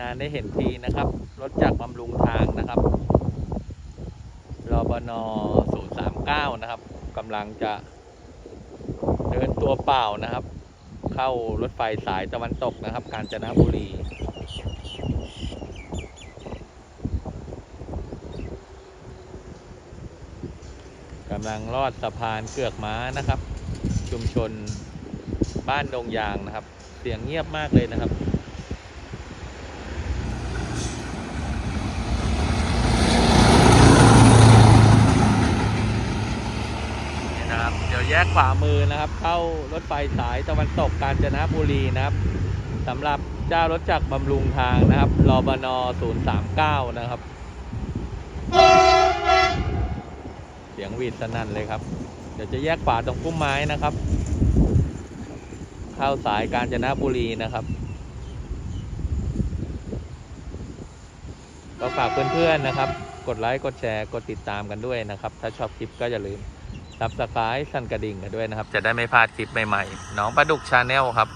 นานๆได้เห็นทีนะครับ รถจากบำรุงทางนะครับรบน039 นะครับกำลังจะเดินตัวเปล่านะครับ เข้ารถไฟสายตะวันตกนะครับ กาญจนบุรีกำลังลอดสะพานเกือกม้านะครับ ชุมชนบ้านดงยางนะครับ เสียงเงียบมากเลยนะครับ นะครับ เดี๋ยวแยกขวามือนะครับ เข้ารถไฟสายตะวันตกกาญจนบุรีนะครับสำหรับเจ้ารถจักรบำรุงทางนะครับรบน039 นะครับ เสียงวีดสนั่นเลยครับ เดี๋ยวจะแยกขวาตรงพุ่มไม้นะครับ เข้าสายกาญจนบุรีนะครับ ก็ฝากเพื่อนๆนะครับ กดไลค์ กดแชร์ กดติดตามกันด้วยนะครับ ถ้าชอบคลิปก็อย่าลืม ซับสไครต์สั่นกระดิ่งกันด้วยนะครับ จะได้ไม่พลาดคลิปใหม่ๆ น้องปลาดุกชาแนลครับ